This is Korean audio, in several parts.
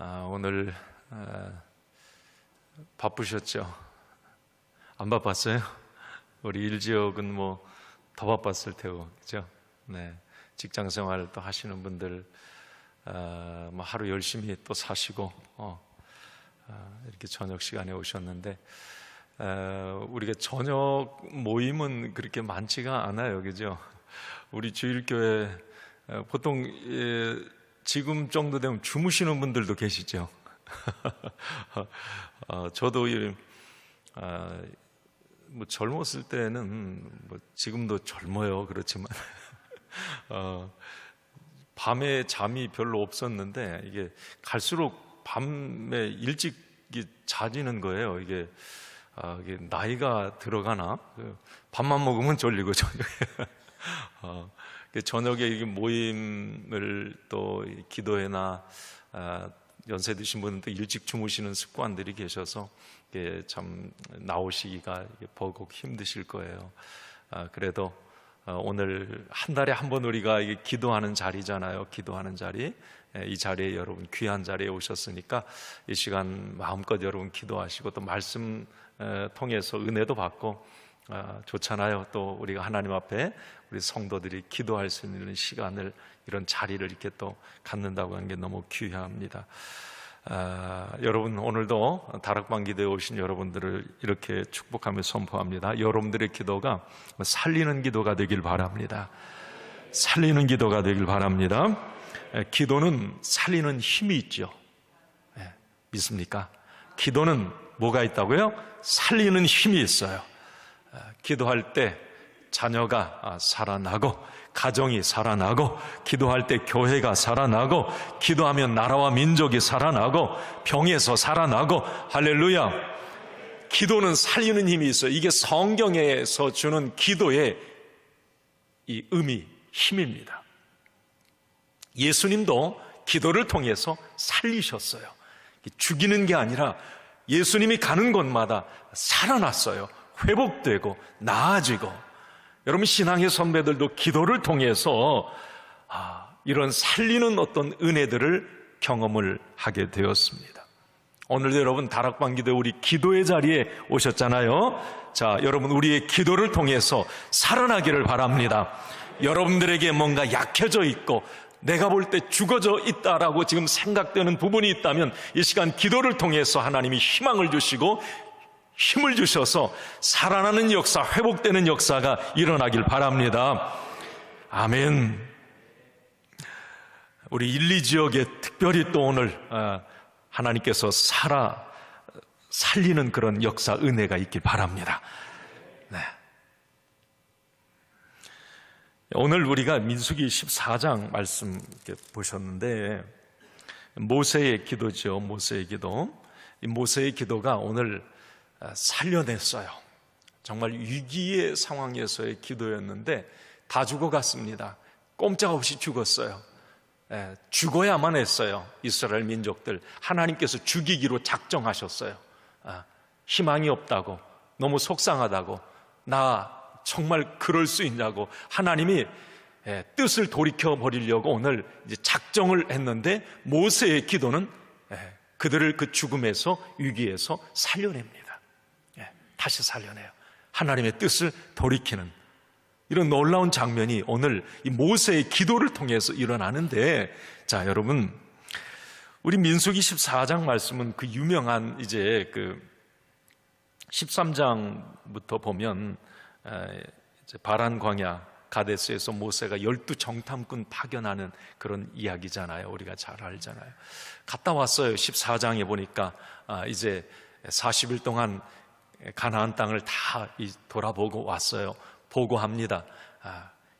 아, 오늘 아, 바쁘셨죠? 안 바빴어요? 우리 일지역은 뭐 더 바빴을 테고, 그죠? 네, 직장 생활 또 하시는 분들 아, 뭐 하루 열심히 또 사시고 어, 아, 이렇게 저녁 시간에 오셨는데 아, 우리가 저녁 모임은 그렇게 많지가 않아요, 그죠? 우리 주일교회 어, 보통 예, 지금 정도 되면 주무시는 분들도 계시죠. 어, 저도 이, 아, 뭐 젊었을 때는 뭐 지금도 젊어요. 그렇지만 어, 밤에 잠이 별로 없었는데 이게 갈수록 밤에 일찍 자지는 거예요. 이게, 아, 이게 나이가 들어가나 그 밥만 먹으면 졸리고 저녁에 어, 그 저녁에 이 모임을 또 기도회나 아, 연세 드신 분들 일찍 주무시는 습관들이 계셔서 참 나오시기가 버곡 힘드실 거예요. 아, 그래도 어, 오늘 한 달에 한 번 우리가 기도하는 자리잖아요. 기도하는 자리. 예, 이 자리에 여러분 귀한 자리에 오셨으니까 이 시간 마음껏 여러분 기도하시고 또 말씀 에, 통해서 은혜도 받고 아, 좋잖아요. 또 우리가 하나님 앞에 우리 성도들이 기도할 수 있는 시간을 이런 자리를 이렇게 또 갖는다고 하는 게 너무 귀합니다. 아, 여러분 오늘도 다락방 기도에 오신 여러분들을 이렇게 축복하며 선포합니다. 여러분들의 기도가 살리는 기도가 되길 바랍니다. 살리는 기도가 되길 바랍니다. 에, 기도는 살리는 힘이 있죠. 예, 믿습니까? 기도는 뭐가 있다고요? 살리는 힘이 있어요. 아, 기도할 때 자녀가 아, 살아나고 가정이 살아나고 기도할 때 교회가 살아나고 기도하면 나라와 민족이 살아나고 병에서 살아나고 할렐루야. 기도는 살리는 힘이 있어요. 이게 성경에서 주는 기도의 이 의미, 힘입니다. 예수님도 기도를 통해서 살리셨어요. 죽이는 게 아니라 예수님이 가는 곳마다 살아났어요. 회복되고 나아지고 여러분 신앙의 선배들도 기도를 통해서 아, 이런 살리는 어떤 은혜들을 경험을 하게 되었습니다. 오늘도 여러분 다락방 기도 우리 기도의 자리에 오셨잖아요. 자, 여러분 우리의 기도를 통해서 살아나기를 바랍니다. 여러분들에게 뭔가 약해져 있고 내가 볼 때 죽어져 있다라고 지금 생각되는 부분이 있다면 이 시간 기도를 통해서 하나님이 희망을 주시고 힘을 주셔서 살아나는 역사, 회복되는 역사가 일어나길 바랍니다. 아멘. 우리 1, 2 지역에 특별히 또 오늘 어, 하나님께서 살아 살리는 그런 역사 은혜가 있길 바랍니다. 네. 오늘 우리가 민수기 14장 말씀 보셨는데 모세의 기도죠. 모세의 기도. 이 모세의 기도가 오늘 살려냈어요. 정말 위기의 상황에서의 기도였는데 다 죽어갔습니다. 꼼짝없이 죽었어요. 예, 죽어야만 했어요. 이스라엘 민족들. 하나님께서 죽이기로 작정하셨어요. 아, 희망이 없다고, 너무 속상하다고, 나 정말 그럴 수 있냐고 하나님이 예, 뜻을 돌이켜 버리려고 오늘 작정을 했는데 모세의 기도는 예, 그들을 그 죽음에서 위기에서 살려냅니다. 예, 다시 살려내요. 하나님의 뜻을 돌이키는 이런 놀라운 장면이 오늘 이 모세의 기도를 통해서 일어나는데 자 여러분 우리 민수기 14장 말씀은 그 유명한 이제 그 13장부터 보면 바란 광야 가데스에서 모세가 열두 정탐꾼 파견하는 그런 이야기잖아요. 우리가 잘 알잖아요. 갔다 왔어요. 14장에 보니까 아, 이제 40일 동안 가나안 땅을 다 돌아보고 왔어요. 보고합니다.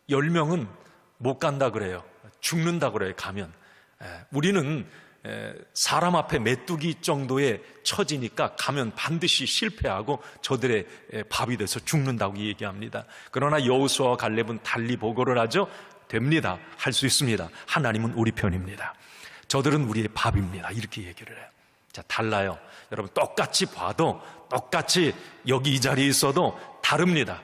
10명은 아, 못 간다 그래요. 죽는다 그래요. 가면. 우리는 사람 앞에 메뚜기 정도의 처지니까 가면 반드시 실패하고 저들의 밥이 돼서 죽는다고 얘기합니다. 그러나 여우수와 갈렙은 달리 보고를 하죠. 됩니다. 할 수 있습니다. 하나님은 우리 편입니다. 저들은 우리의 밥입니다. 이렇게 얘기를 해요. 자, 달라요. 여러분, 똑같이 봐도, 똑같이 여기 이 자리에 있어도 다릅니다.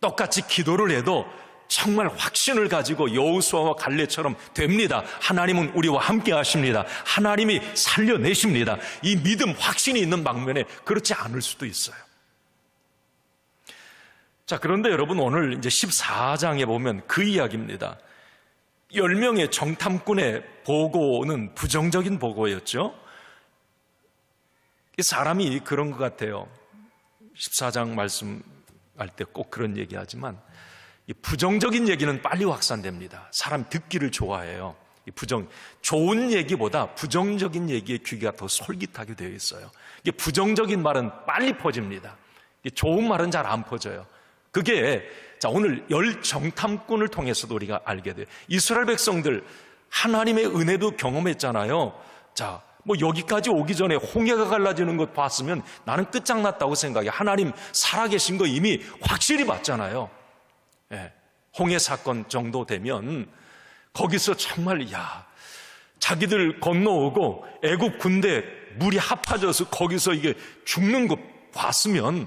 똑같이 기도를 해도 정말 확신을 가지고 여호수아와 갈레처럼 됩니다. 하나님은 우리와 함께 하십니다. 하나님이 살려내십니다. 이 믿음 확신이 있는 방면에 그렇지 않을 수도 있어요. 자, 그런데 여러분 오늘 이제 14장에 보면 그 이야기입니다. 10명의 정탐꾼의 보고는 부정적인 보고였죠. 이 사람이 그런 것 같아요. 14장 말씀할 때 꼭 그런 얘기 하지만 이 부정적인 얘기는 빨리 확산됩니다. 사람 듣기를 좋아해요. 이 부정, 좋은 얘기보다 부정적인 얘기의 귀가 더 솔깃하게 되어 있어요. 이게 부정적인 말은 빨리 퍼집니다. 좋은 말은 잘 안 퍼져요. 그게 자 오늘 열 정탐꾼을 통해서도 우리가 알게 돼요. 이스라엘 백성들 하나님의 은혜도 경험했잖아요. 자, 뭐 여기까지 오기 전에 홍해가 갈라지는 것 봤으면 나는 끝장났다고 생각해. 하나님 살아계신 거 이미 확실히 봤잖아요. 예, 홍해 사건 정도 되면 거기서 정말 야 자기들 건너오고 애국 군대 물이 합파져서 거기서 이게 죽는 거 봤으면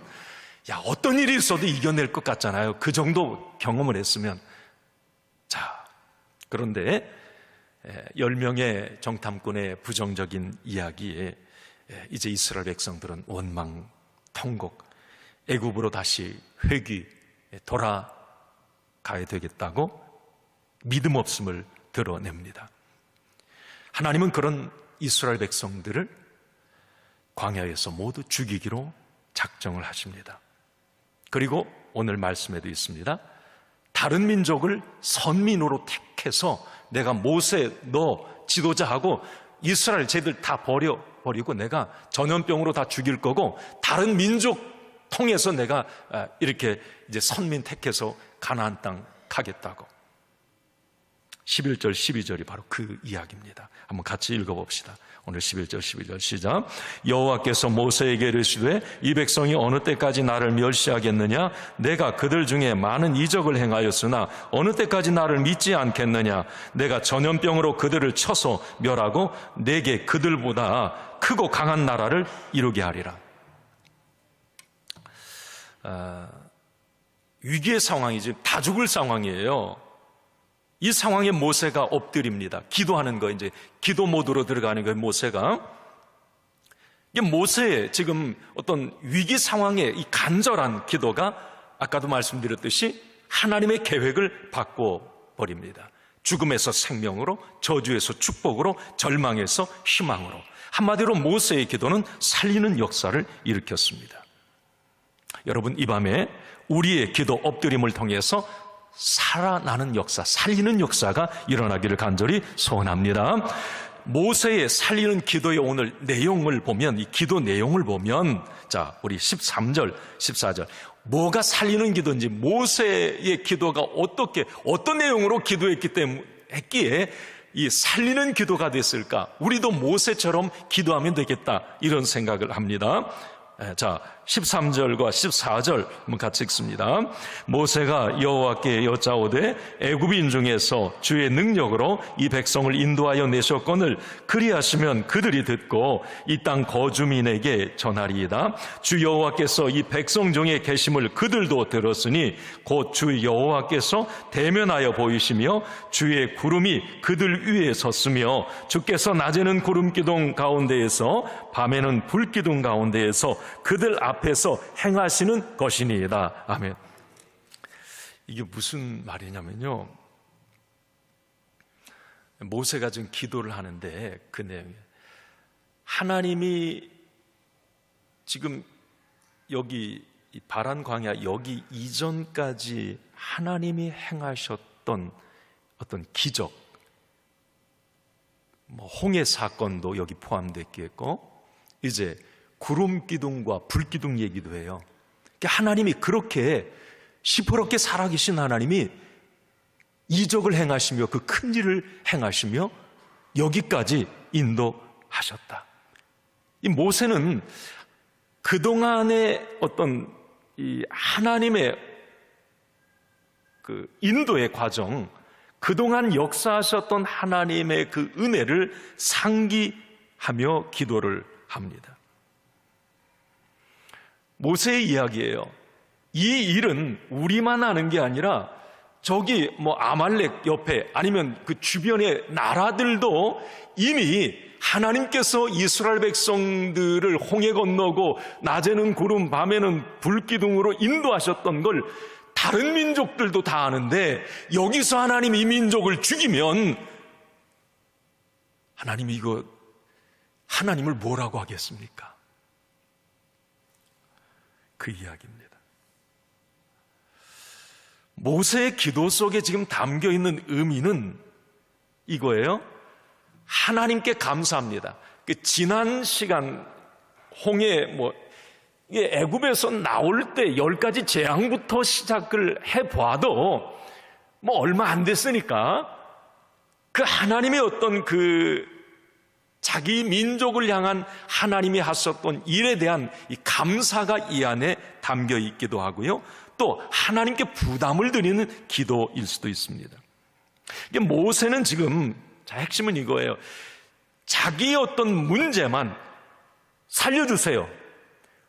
야 어떤 일이 있어도 이겨낼 것 같잖아요. 그 정도 경험을 했으면 자 그런데 열 명의 정탐꾼의 부정적인 이야기에 이제 이스라엘 백성들은 원망, 통곡, 애굽으로 다시 회귀 돌아가야 되겠다고 믿음 없음을 드러냅니다. 하나님은 그런 이스라엘 백성들을 광야에서 모두 죽이기로 작정을 하십니다. 그리고 오늘 말씀에도 있습니다. 다른 민족을 선민으로 택해서 내가 모세 너 지도자하고 이스라엘 쟤들 다 버려 버리고 내가 전염병으로 다 죽일 거고 다른 민족 통해서 내가 이렇게 이제 선민 택해서 가나안 땅 가겠다고. 11절 12절이 바로 그 이야기입니다. 한번 같이 읽어 봅시다. 오늘 11절 12절 시작. 여호와께서 모세에게 이르시되 이 백성이 어느 때까지 나를 멸시하겠느냐 내가 그들 중에 많은 이적을 행하였으나 어느 때까지 나를 믿지 않겠느냐 내가 전염병으로 그들을 쳐서 멸하고 내게 그들보다 크고 강한 나라를 이루게 하리라. 아, 위기의 상황이지 다 죽을 상황이에요. 이 상황에 모세가 엎드립니다. 기도하는 거 이제 기도 모드로 들어가는 거예요. 모세가 이게 모세의 지금 어떤 위기 상황에 이 간절한 기도가 아까도 말씀드렸듯이 하나님의 계획을 바꿔 버립니다. 죽음에서 생명으로, 저주에서 축복으로, 절망에서 희망으로. 한마디로 모세의 기도는 살리는 역사를 일으켰습니다. 여러분, 이 밤에 우리의 기도 엎드림을 통해서 살아나는 역사, 살리는 역사가 일어나기를 간절히 소원합니다. 모세의 살리는 기도의 오늘 내용을 보면, 이 기도 내용을 보면, 자, 우리 13절, 14절. 뭐가 살리는 기도인지, 모세의 기도가 어떻게, 어떤 내용으로 기도했기 때문에, 했기에 이 살리는 기도가 됐을까? 우리도 모세처럼 기도하면 되겠다. 이런 생각을 합니다. 예, 자, 13절과 14절 한번 같이 읽습니다. 모세가 여호와께 여짜오되 애굽인 중에서 주의 능력으로 이 백성을 인도하여 내셨거늘 그리하시면 그들이 듣고 이 땅 거주민에게 전하리이다. 주 여호와께서 이 백성 중에 계심을 그들도 들었으니 곧 주 여호와께서 대면하여 보이시며 주의 구름이 그들 위에 섰으며 주께서 낮에는 구름 기둥 가운데에서 밤에는 불 기둥 가운데에서 그들 앞 에서 행하시는 것이니이다. 아멘. 이게 무슨 말이냐면요. 모세가 지금 기도를 하는데 그 내용에 하나님이 지금 여기 바란 광야 여기 이전까지 하나님이 행하셨던 어떤 기적, 뭐 홍해 사건도 여기 포함됐겠고 이제 구름 기둥과 불 기둥 얘기도 해요. 그러니까 하나님이 그렇게 시퍼렇게 살아계신 하나님이 이적을 행하시며 그 큰 일을 행하시며 여기까지 인도하셨다. 이 모세는 그동안의 어떤 이 하나님의 그 인도의 과정, 그동안 역사하셨던 하나님의 그 은혜를 상기하며 기도를 합니다. 모세의 이야기예요. 이 일은 우리만 아는 게 아니라 저기 뭐 아말렉 옆에 아니면 그 주변의 나라들도 이미 하나님께서 이스라엘 백성들을 홍해 건너고 낮에는 구름 밤에는 불기둥으로 인도하셨던 걸 다른 민족들도 다 아는데 여기서 하나님 이 민족을 죽이면 하나님이 이거 하나님을 뭐라고 하겠습니까? 그 이야기입니다. 모세의 기도 속에 지금 담겨 있는 의미는 이거예요. 하나님께 감사합니다. 그 지난 시간 홍해 뭐 이게 애굽에서 나올 때 열 가지 재앙부터 시작을 해 봐도 뭐 얼마 안 됐으니까 그 하나님의 어떤 그 자기 민족을 향한 하나님이 하셨던 일에 대한 이 감사가 이 안에 담겨 있기도 하고요. 또 하나님께 부담을 드리는 기도일 수도 있습니다. 모세는 지금 자 핵심은 이거예요. 자기 어떤 문제만 살려주세요.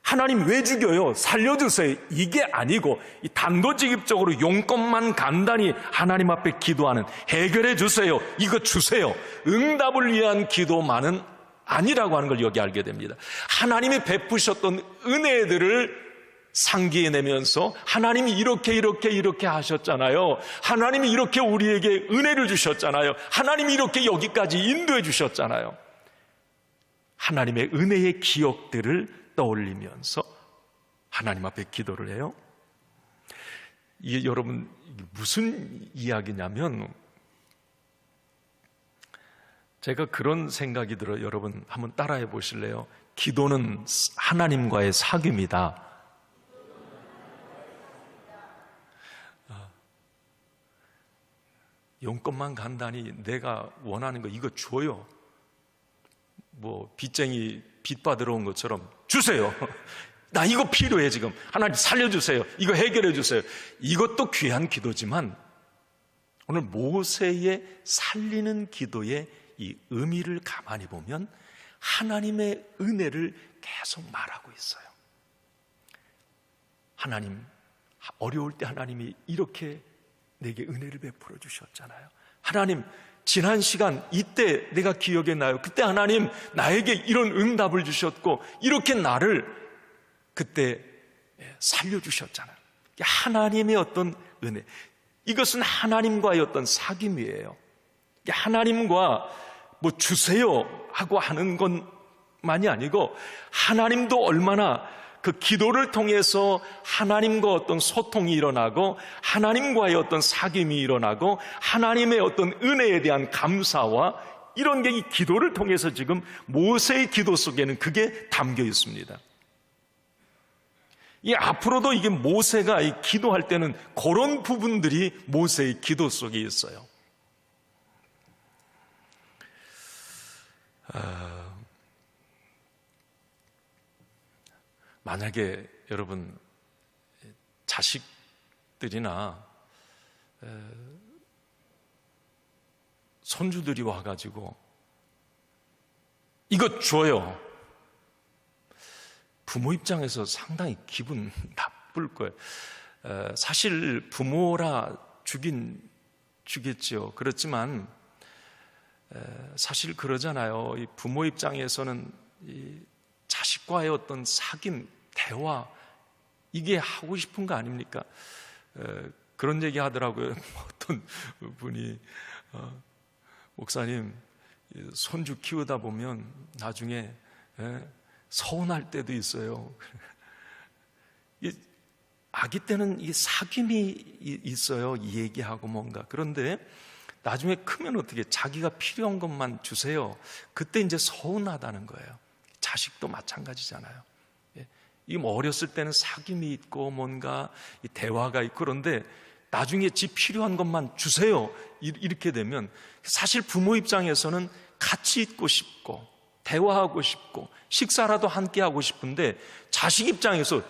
하나님 왜 죽여요? 살려주세요. 이게 아니고 이 단도직입적으로 용건만 간단히 하나님 앞에 기도하는 해결해 주세요. 이거 주세요. 응답을 위한 기도만은 아니라고 하는 걸 여기 알게 됩니다. 하나님이 베푸셨던 은혜들을 상기해내면서 하나님이 이렇게 이렇게 이렇게 하셨잖아요. 하나님이 이렇게 우리에게 은혜를 주셨잖아요. 하나님이 이렇게 여기까지 인도해 주셨잖아요. 하나님의 은혜의 기억들을 떠올리면서 하나님 앞에 기도를 해요. 이게 여러분 무슨 이야기냐면 제가 그런 생각이 들어요. 여러분 한번 따라해 보실래요? 기도는 하나님과의 사귐이다. 용건만 간단히 내가 원하는 거 이거 줘요. 뭐 빚쟁이 빚 받으러 온 것처럼 주세요. 나 이거 필요해 지금. 하나님 살려주세요. 이거 해결해 주세요. 이것도 귀한 기도지만 오늘 모세의 살리는 기도의 이 의미를 가만히 보면 하나님의 은혜를 계속 말하고 있어요. 하나님, 어려울 때 하나님이 이렇게 내게 은혜를 베풀어 주셨잖아요. 하나님, 지난 시간 이때 내가 기억에 나요. 그때 하나님 나에게 이런 응답을 주셨고 이렇게 나를 그때 살려 주셨잖아요. 하나님의 어떤 은혜. 이것은 하나님과의 어떤 사귐이에요. 하나님과 뭐 주세요 하고 하는 것만이 아니고 하나님도 얼마나 그 기도를 통해서 하나님과 어떤 소통이 일어나고 하나님과의 어떤 사귐이 일어나고 하나님의 어떤 은혜에 대한 감사와 이런 게 이 기도를 통해서 지금 모세의 기도 속에는 그게 담겨 있습니다. 이 앞으로도 이게 모세가 이 기도할 때는 그런 부분들이 모세의 기도 속에 있어요. 아, 만약에 여러분 자식들이나 손주들이 와가지고 이것 줘요. 부모 입장에서 상당히 기분 나쁠 거예요. 사실 부모라 주긴 주겠죠. 그렇지만 사실 그러잖아요. 부모 입장에서는 자식과의 어떤 사귐, 대화 이게 하고 싶은 거 아닙니까? 그런 얘기 하더라고요. 어떤 분이 어, 목사님 손주 키우다 보면 나중에 서운할 때도 있어요. 아기 때는 이 사귐이 있어요. 얘기하고 뭔가. 그런데 나중에 크면 어떻게 자기가 필요한 것만 주세요. 그때 이제 서운하다는 거예요. 자식도 마찬가지잖아요. 예. 이게 뭐 어렸을 때는 사귐이 있고 뭔가 대화가 있고 그런데 나중에 지 필요한 것만 주세요. 이렇게 되면 사실 부모 입장에서는 같이 있고 싶고 대화하고 싶고 식사라도 함께 하고 싶은데 자식 입장에서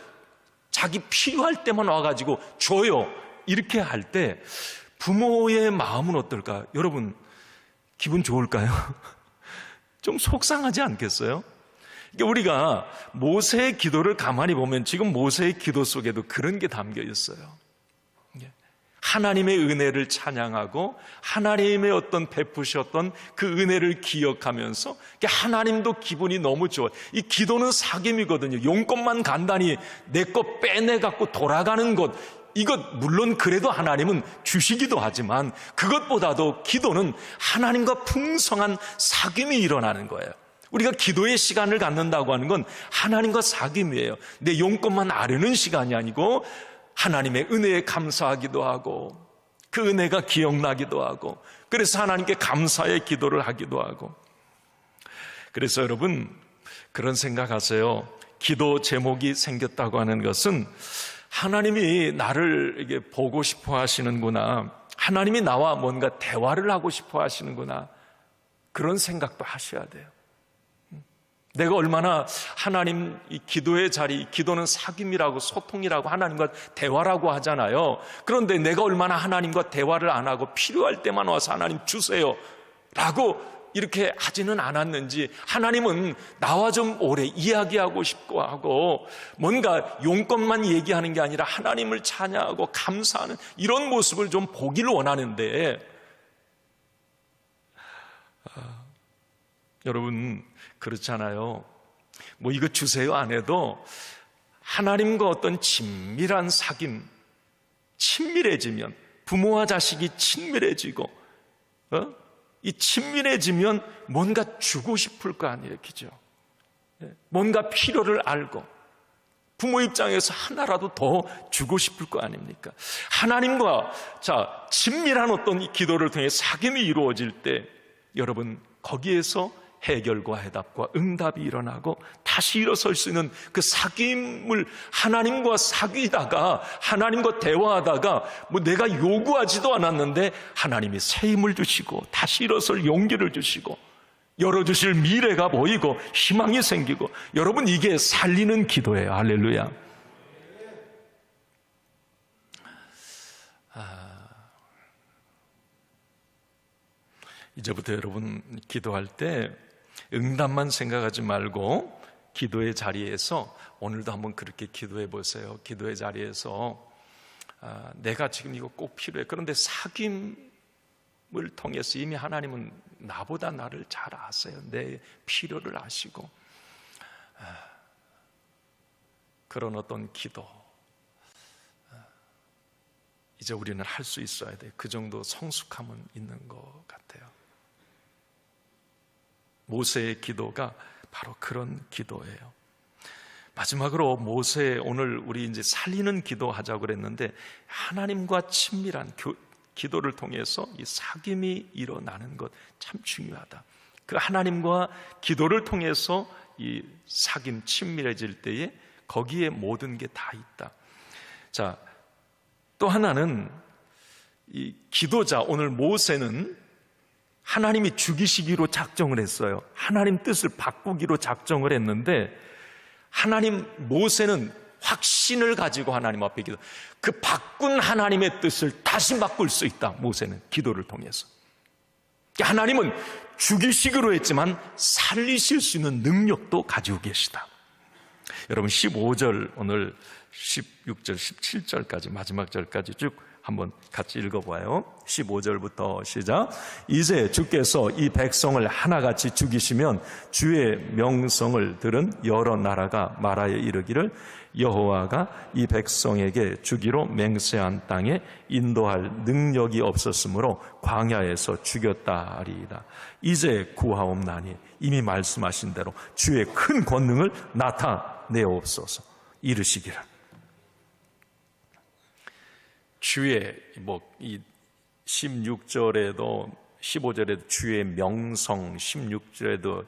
자기 필요할 때만 와가지고 줘요. 이렇게 할 때 부모의 마음은 어떨까? 여러분, 기분 좋을까요? 좀 속상하지 않겠어요? 우리가 모세의 기도를 가만히 보면 지금 모세의 기도 속에도 그런 게 담겨 있어요. 하나님의 은혜를 찬양하고 하나님의 어떤 베푸셨던 그 은혜를 기억하면서 하나님도 기분이 너무 좋아. 이 기도는 사귐이거든요. 용건만 간단히 내 것 빼내 갖고 돌아가는 것. 이것 물론 그래도 하나님은 주시기도 하지만 그것보다도 기도는 하나님과 풍성한 사귐이 일어나는 거예요. 우리가 기도의 시간을 갖는다고 하는 건 하나님과 사귐이에요. 내 용건만 아르는 시간이 아니고 하나님의 은혜에 감사하기도 하고 그 은혜가 기억나기도 하고 그래서 하나님께 감사의 기도를 하기도 하고 그래서 여러분 그런 생각하세요. 기도 제목이 생겼다고 하는 것은 하나님이 나를 이게 보고 싶어 하시는구나. 하나님이 나와 뭔가 대화를 하고 싶어 하시는구나. 그런 생각도 하셔야 돼요. 내가 얼마나 하나님 이 기도의 자리, 기도는 사귐이라고 소통이라고 하나님과 대화라고 하잖아요. 그런데 내가 얼마나 하나님과 대화를 안 하고 필요할 때만 와서 하나님 주세요. 라고 이렇게 하지는 않았는지 하나님은 나와 좀 오래 이야기하고 싶고 하고 뭔가 용건만 얘기하는 게 아니라 하나님을 찬양하고 감사하는 이런 모습을 좀 보기를 원하는데 아, 여러분 그렇잖아요. 뭐 이거 주세요 안 해도 하나님과 어떤 친밀한 사귐, 친밀해지면 부모와 자식이 친밀해지고 어? 이 친밀해지면 뭔가 주고 싶을 거 아니에요, 그죠? 예, 뭔가 필요를 알고 부모 입장에서 하나라도 더 주고 싶을 거 아닙니까? 하나님과 자 친밀한 어떤 기도를 통해 사귐이 이루어질 때 여러분 거기에서 해결과 해답과 응답이 일어나고 다시 일어설 수 있는 그 사귐을 하나님과 사귀다가 하나님과 대화하다가 뭐 내가 요구하지도 않았는데 하나님이 새 힘을 주시고 다시 일어설 용기를 주시고 열어주실 미래가 보이고 희망이 생기고 여러분 이게 살리는 기도예요. 할렐루야. 아, 이제부터 여러분 기도할 때 응답만 생각하지 말고 기도의 자리에서 오늘도 한번 그렇게 기도해 보세요. 기도의 자리에서 아, 내가 지금 이거 꼭 필요해. 그런데 사귐을 통해서 이미 하나님은 나보다 나를 잘 아세요. 내 필요를 아시고 아, 그런 어떤 기도 아, 이제 우리는 할 수 있어야 돼. 그 정도 성숙함은 있는 것 같아요. 모세의 기도가 바로 그런 기도예요. 마지막으로 모세 오늘 우리 이제 살리는 기도 하자고 그랬는데 하나님과 친밀한 교, 기도를 통해서 이 사귐이 일어나는 것 참 중요하다. 그 하나님과 기도를 통해서 이 사귐 친밀해질 때에 거기에 모든 게 다 있다. 자, 또 하나는 이 기도자 오늘 모세는 하나님이 죽이시기로 작정을 했어요. 하나님 뜻을 바꾸기로 작정을 했는데 하나님 모세는 확신을 가지고 하나님 앞에 기도. 그 바꾼 하나님의 뜻을 다시 바꿀 수 있다. 모세는 기도를 통해서. 하나님은 죽이시기로 했지만 살리실 수 있는 능력도 가지고 계시다. 여러분 15절 오늘 16절 17절까지 마지막 절까지 쭉 한번 같이 읽어봐요. 15절부터 시작. 이제 주께서 이 백성을 하나같이 죽이시면 주의 명성을 들은 여러 나라가 말하여 이르기를 여호와가 이 백성에게 주기로 맹세한 땅에 인도할 능력이 없었으므로 광야에서 죽였다 하리이다. 이제 구하옵나니 이미 말씀하신 대로 주의 큰 권능을 나타내옵소서 이르시기를. 주의 뭐 이 16절에도 15절에도 주의 명성, 16절에도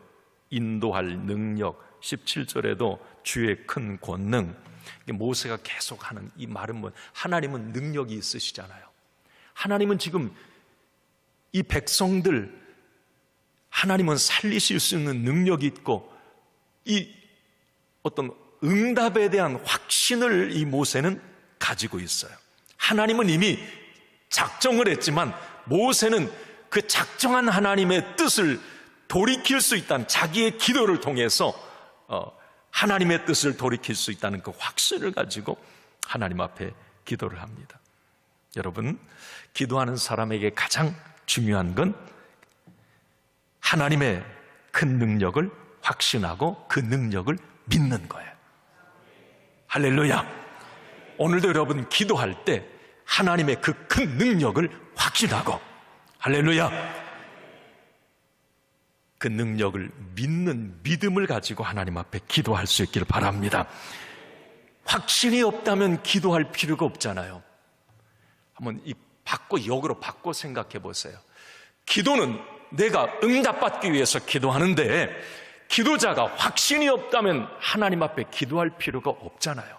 인도할 능력, 17절에도 주의 큰 권능. 모세가 계속 하는 이 말은 뭐 하나님은 능력이 있으시잖아요. 하나님은 지금 이 백성들 하나님은 살리실 수 있는 능력이 있고 이 어떤 응답에 대한 확신을 이 모세는 가지고 있어요. 하나님은 이미 작정을 했지만 모세는 그 작정한 하나님의 뜻을 돌이킬 수 있다는 자기의 기도를 통해서 어, 하나님의 뜻을 돌이킬 수 있다는 그 확신을 가지고 하나님 앞에 기도를 합니다. 여러분, 기도하는 사람에게 가장 중요한 건 하나님의 큰 능력을 확신하고 그 능력을 믿는 거예요. 할렐루야. 오늘도 여러분 기도할 때 하나님의 그 큰 능력을 확신하고 할렐루야. 그 능력을 믿는 믿음을 가지고 하나님 앞에 기도할 수 있기를 바랍니다. 확신이 없다면 기도할 필요가 없잖아요. 한번 이 바꿔 역으로 바꿔 생각해 보세요. 기도는 내가 응답받기 위해서 기도하는데 기도자가 확신이 없다면 하나님 앞에 기도할 필요가 없잖아요.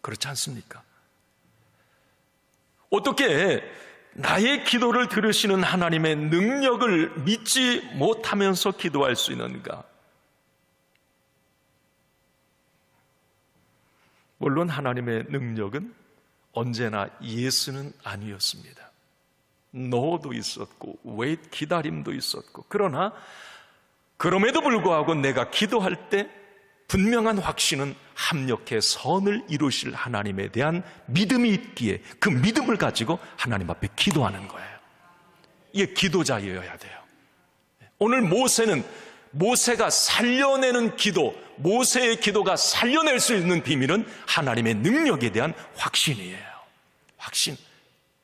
그렇지 않습니까? 어떻게 나의 기도를 들으시는 하나님의 능력을 믿지 못하면서 기도할 수 있는가? 물론 하나님의 능력은 언제나 예수는 아니었습니다. 노도 있었고, 웨이트 기다림도 있었고, 그러나 그럼에도 불구하고 내가 기도할 때 분명한 확신은 합력해 선을 이루실 하나님에 대한 믿음이 있기에 그 믿음을 가지고 하나님 앞에 기도하는 거예요. 이게 기도자여야 돼요. 오늘 모세는 모세가 살려내는 기도, 모세의 기도가 살려낼 수 있는 비밀은 하나님의 능력에 대한 확신이에요. 확신,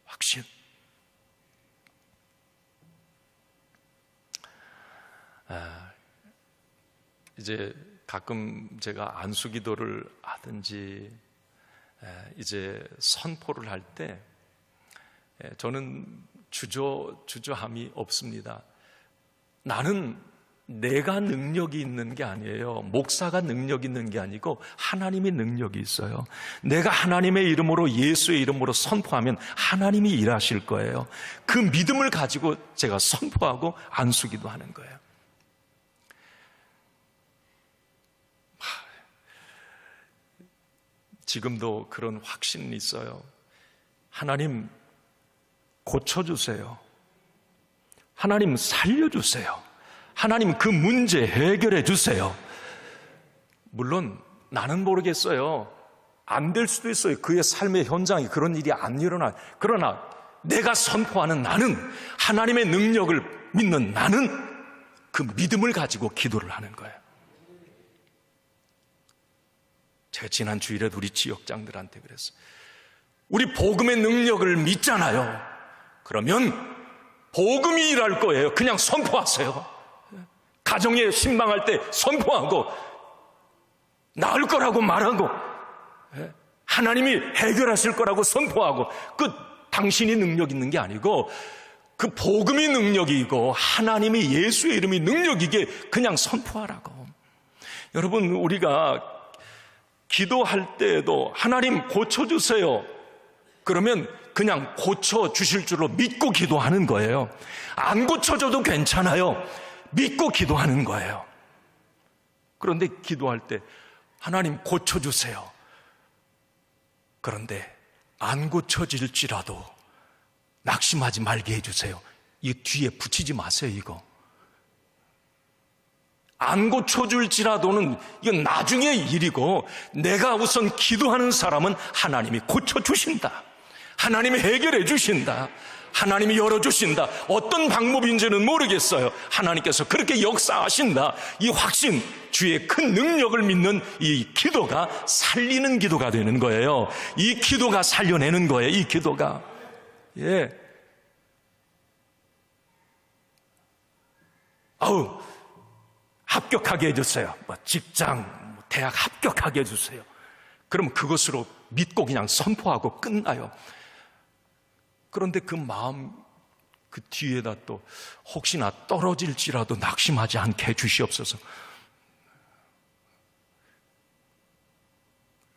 확신. 아, 이제 가끔 제가 안수 기도를 하든지 이제 선포를 할 때 저는 주저 주저함이 없습니다. 나는 내가 능력이 있는 게 아니에요. 목사가 능력 있는 게 아니고 하나님의 능력이 있어요. 내가 하나님의 이름으로 예수의 이름으로 선포하면 하나님이 일하실 거예요. 그 믿음을 가지고 제가 선포하고 안수기도 하는 거예요. 지금도 그런 확신이 있어요. 하나님 고쳐주세요. 하나님 살려주세요. 하나님 그 문제 해결해 주세요. 물론 나는 모르겠어요. 안 될 수도 있어요. 그의 삶의 현장에 그런 일이 안 일어나. 그러나 내가 선포하는 나는 하나님의 능력을 믿는 나는 그 믿음을 가지고 기도를 하는 거예요. 제가 지난 주일에도 우리 지역장들한테 그랬어요. 우리 복음의 능력을 믿잖아요. 그러면 복음이 일할 거예요. 그냥 선포하세요. 가정에 신방할 때 선포하고 나을 거라고 말하고 예? 하나님이 해결하실 거라고 선포하고 그 당신이 능력 있는 게 아니고 그 복음이 능력이고 하나님이 예수의 이름이 능력이게 그냥 선포하라고. 여러분 우리가 기도할 때에도 하나님 고쳐주세요. 그러면 그냥 고쳐주실 줄로 믿고 기도하는 거예요. 안 고쳐줘도 괜찮아요. 믿고 기도하는 거예요. 그런데 기도할 때 하나님 고쳐주세요. 그런데 안 고쳐질지라도 낙심하지 말게 해주세요. 이 뒤에 붙이지 마세요, 이거. 안 고쳐줄지라도는 이건 나중의 일이고 내가 우선 기도하는 사람은 하나님이 고쳐주신다. 하나님이 해결해 주신다. 하나님이 열어주신다. 어떤 방법인지는 모르겠어요. 하나님께서 그렇게 역사하신다. 이 확신, 주의 큰 능력을 믿는 이 기도가 살리는 기도가 되는 거예요. 이 기도가 살려내는 거예요. 이 기도가. 예. 아우, 합격하게 해주세요. 뭐 직장, 뭐 대학 합격하게 해주세요. 그럼 그것으로 믿고 그냥 선포하고 끝나요. 그런데 그 마음 그 뒤에다 또 혹시나 떨어질지라도 낙심하지 않게 해주시옵소서.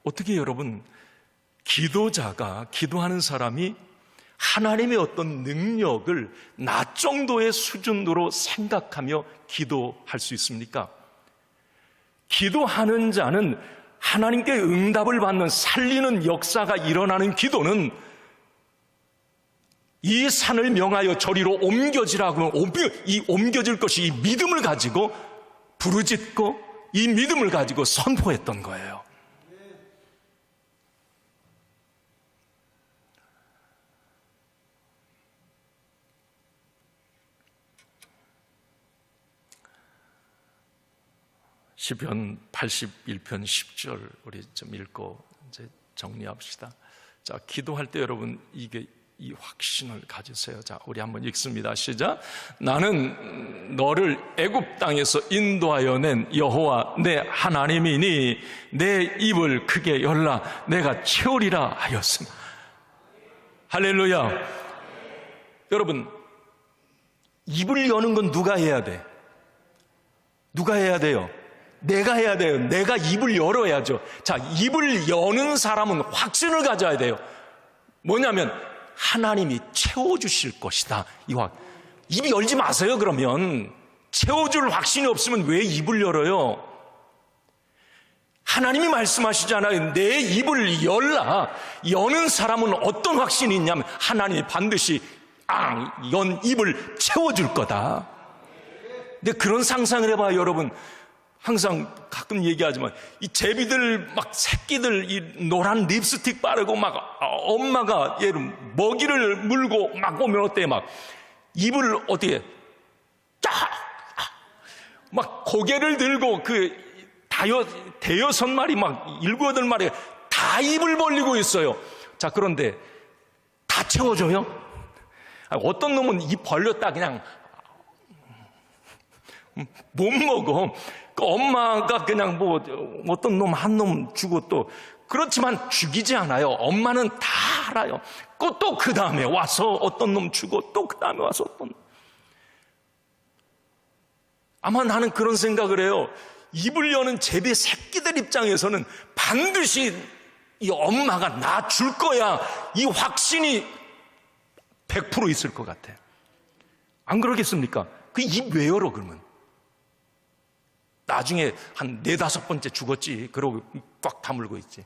어떻게 여러분, 기도자가, 기도하는 사람이 하나님의 어떤 능력을 나 정도의 수준으로 생각하며 기도할 수 있습니까? 기도하는 자는 하나님께 응답을 받는 살리는 역사가 일어나는 기도는 이 산을 명하여 저리로 옮겨지라고 이 옮겨질 것이 이 믿음을 가지고 부르짖고 이 믿음을 가지고 선포했던 거예요. 시편 81편 10절 우리 좀 읽고 이제 정리합시다. 자, 기도할 때 여러분 이게 이 확신을 가지세요. 자, 우리 한번 읽습니다. 시작. 나는 너를 애굽 땅에서 인도하여 낸 여호와 내 하나님이니 내 입을 크게 열라 내가 채우리라 하였음. 할렐루야. 여러분 입을 여는 건 누가 해야 돼? 누가 해야 돼요? 내가 해야 돼요. 내가 입을 열어야죠. 자, 입을 여는 사람은 확신을 가져야 돼요. 뭐냐면 하나님이 채워주실 것이다. 이 확. 입이 열지 마세요. 그러면 채워줄 확신이 없으면 왜 입을 열어요? 하나님이 말씀하시잖아요. 내 입을 열라. 여는 사람은 어떤 확신이 있냐면 하나님이 반드시 앙, 연 입을 채워줄 거다. 근데 그런 상상을 해봐요, 여러분. 항상 가끔 얘기하지만 이 제비들 막 새끼들 이 노란 립스틱 바르고 막 아, 엄마가 얘를 먹이를 물고 막 오면 어때 막 입을 어떻게 쫙막 고개를 들고 그 다여 대여섯 마리 막 일곱 여덟 마리 다 입을 벌리고 있어요. 자 그런데 다 채워줘요? 아, 어떤 놈은 입 벌렸다 그냥 못 먹어. 그 엄마가 그냥 뭐 어떤 놈 한 놈 주고 또 그렇지만 죽이지 않아요. 엄마는 다 알아요. 또그 다음에 와서 어떤 놈 주고 또 그 다음에 와서 어떤 놈. 아마 나는 그런 생각을 해요. 입을 여는 제비 새끼들 입장에서는 반드시 이 엄마가 나 줄 거야. 이 확신이 100% 있을 것 같아. 안 그러겠습니까? 그 입 왜 열어, 그러면? 나중에 한 네다섯 번째 죽었지. 그러고 꽉 다물고 있지.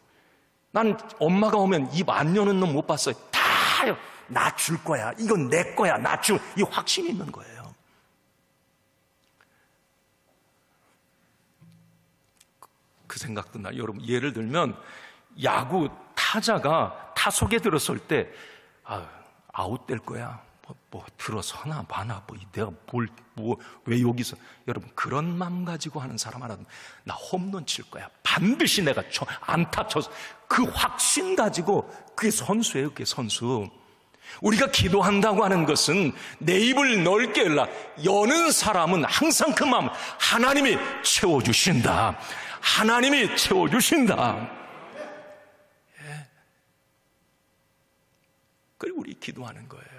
난 엄마가 오면 입 안 여는 놈 못 봤어요. 다요. 나 줄 거야. 이건 내 거야. 나 줄. 이 확신이 있는 거예요. 그 생각도 나. 여러분, 예를 들면, 야구 타자가 타석에 들었을 때, 아, 아웃될 거야. 뭐, 뭐 들어서나 마나 뭐 내가 뭘 뭐 왜 여기서 여러분 그런 마음 가지고 하는 사람 하나 나 홈런 칠 거야. 반드시 내가 쳐 안타 쳐서. 그 확신 가지고 그게 선수예요 그게 선수. 우리가 기도한다고 하는 것은 내 입을 넓게 열라. 여는 사람은 항상 그 마음 하나님이 채워주신다. 하나님이 채워주신다. 예. 그리고 우리 기도하는 거예요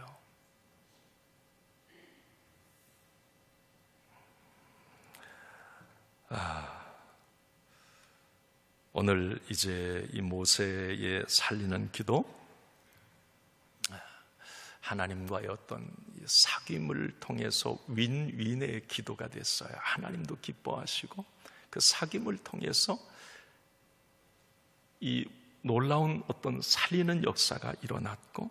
오늘 이제 이 모세의 살리는 기도, 하나님과의 어떤 사귐을 통해서 윈윈의 기도가 됐어요. 하나님도 기뻐하시고 그 사귐을 통해서 이 놀라운 어떤 살리는 역사가 일어났고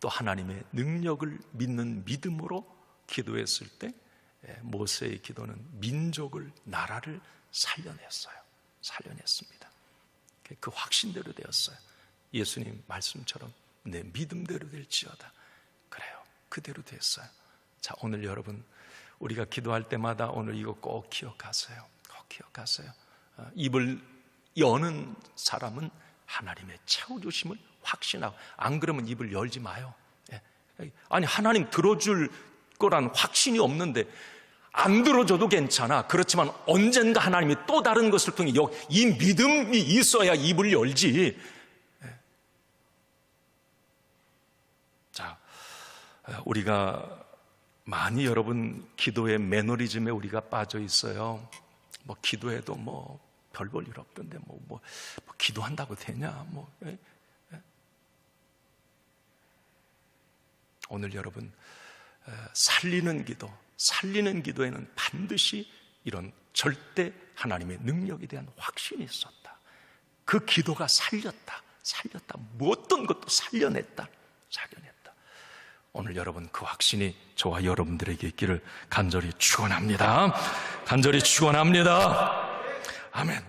또 하나님의 능력을 믿는 믿음으로 기도했을 때 모세의 기도는 민족을 나라를 살려냈어요. 살려냈습니다. 그 확신대로 되었어요. 예수님 말씀처럼 내 믿음대로 될지어다. 그래요. 그대로 됐어요. 자, 오늘 여러분, 우리가 기도할 때마다 오늘 이거 꼭 기억하세요. 꼭 기억하세요. 어, 입을 여는 사람은 하나님의 채워주심을 확신하고, 안 그러면 입을 열지 마요. 예. 아니, 하나님 들어줄 거란 확신이 없는데, 안 들어줘도 괜찮아. 그렇지만 언젠가 하나님이 또 다른 것을 통해 이 믿음이 있어야 입을 열지. 예. 자, 우리가 많이 여러분 기도의 매너리즘에 우리가 빠져 있어요. 뭐 기도해도 뭐 별 볼 일 없던데 뭐, 뭐, 뭐, 기도한다고 되냐 뭐. 예? 예? 오늘 여러분 살리는 기도 살리는 기도에는 반드시 이런 절대 하나님의 능력에 대한 확신이 있었다. 그 기도가 살렸다. 살렸다. 뭐 어떤 것도 살려냈다. 살려냈다. 오늘 여러분 그 확신이 저와 여러분들에게 있기를 간절히 축원합니다. 간절히 축원합니다. 아멘.